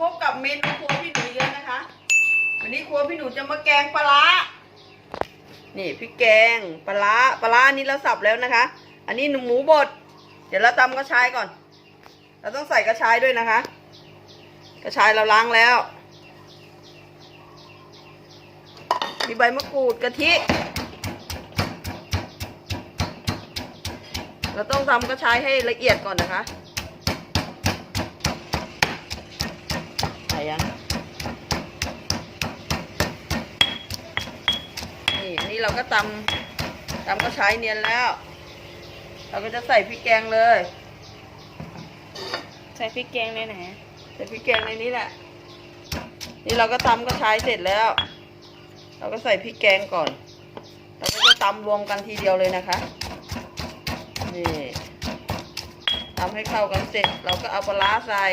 พบกับเมนูครัวพี่หนูอีกแล้วนะคะ วันนี้ครัวพี่หนูจะมาแกงปลาร้านี่พริกแกงปลาร้าปลาร้านี่เราสับแล้วนะคะ อันนี้หมูบด เดี๋ยวเราตำกระชายก่อน เราต้องใส่กระชายด้วยนะคะ กระชายเราล้างแล้ว มีใบมะกรูดกะทิ เราต้องทำกระชายให้ละเอียดก่อนนะคะ ใส่ยังนี่อันนี้เราก็ตำตำกระชายเนียนแล้ว เราก็จะใส่พริกแกงเลย ใส่พริกแกงในไหนใส่พริกแกงในนี้แหละ นี่เราก็ตำกระชายเสร็จแล้ว เราก็ใส่พริกแกงก่อน เราก็จะตำรวมกันทีเดียวเลยนะคะ นี่ทำให้เข้ากันเสร็จ เราก็เอาปลาร้าใส่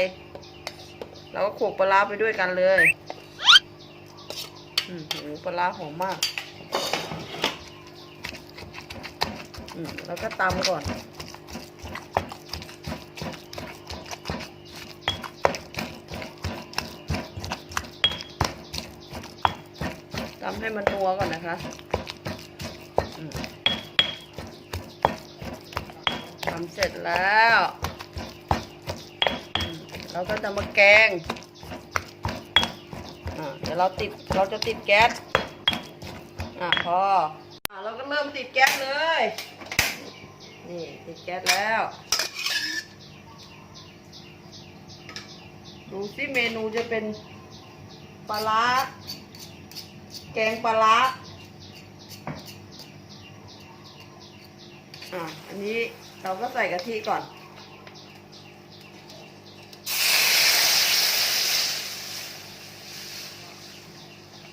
เราก็โขกปลาร้าไปด้วยกันเลยอืมโหปลาร้าหอมมากอืมแล้วก็ตำก่อนตำให้มันนัวก่อนนะคะทำเสร็จแล้ว เราก็จะมาแกงอ่าเดี๋ยวเราติดเราจะติดแก๊สอ่าพออ่าเราก็เริ่มติดแก๊สเลย นี่ติดแก๊สแล้ว ดูสิเมนูจะเป็นปลาร้าแกงปลาร้าอะอันนี้เราก็ใส่กะทิก่อน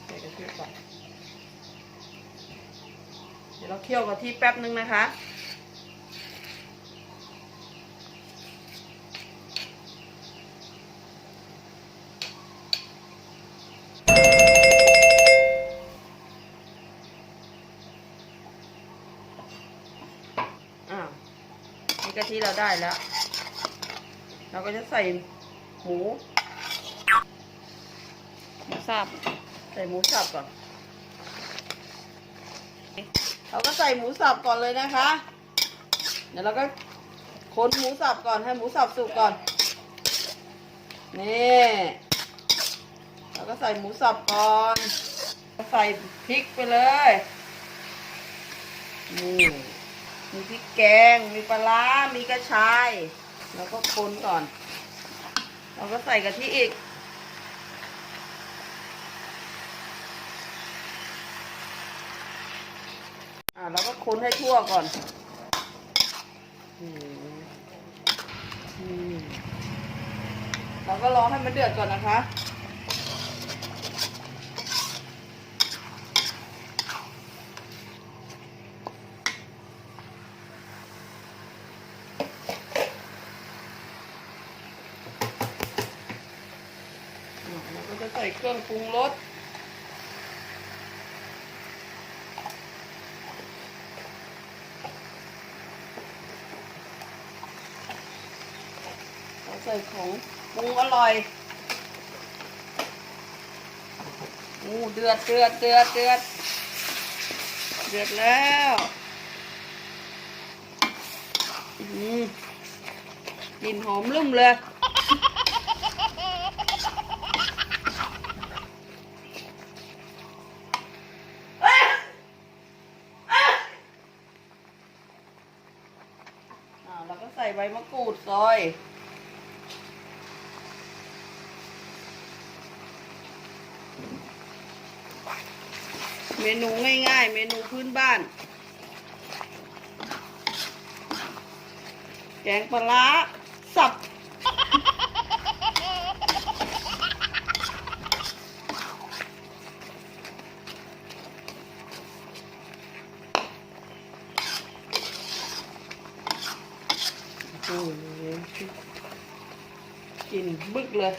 ใส่กะทิก่อน เดี๋ยวเราเคี่ยวกะทิแป๊บนึงนะคะ อ่านี่กะทิเราได้แล้ว เราก็จะใส่หมูหมูสับใส่หมูสับก่อน เราก็ใส่หมูสับก่อนเลยนะคะ เดี๋ยวเราก็คนหมูสับก่อนให้หมูสับสุกก่อน นี่ เราก็ใส่หมูสับก่อนใส่พริกไปเลย นี่ มีพริกแกง มีปลาร้ามีกระชาย แล้วก็คนก่อน เราก็ใส่กะทิอีก อ่าเราก็ คนให้ทั่วก่อนอืมอืมเราก็รอให้มันเดือดก่อนนะคะอ่าเราก็จะใส่เครื่องปรุงรส เราใส่ของปรุงอร่อยอู้เดือดเดือดเดือดเดือดเดือดแล้วอื้อหือกลิ่นหอมลุ่มเลยอ่าเราก็ใส่ใบมะกรูดซอย เมนูง่ายๆ เมนูพื้นบ้าน แกงปลาร้าสับ โอ้ยกินบึกเลย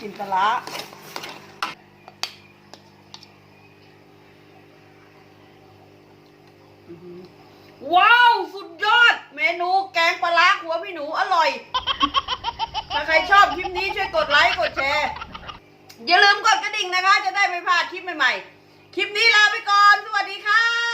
กินปลาร้าอื้อหือว้าว สุดยอด เมนูแกงปลาร้าหัวพี่หนูอร่อย ถ้าใครชอบคลิปนี้ช่วยกดไลค์ กดแชร์ อย่าลืมกดกระดิ่งนะคะ จะได้ไม่พลาดคลิปใหม่ๆ คลิปนี้ลาไปก่อน สวัสดีค่ะ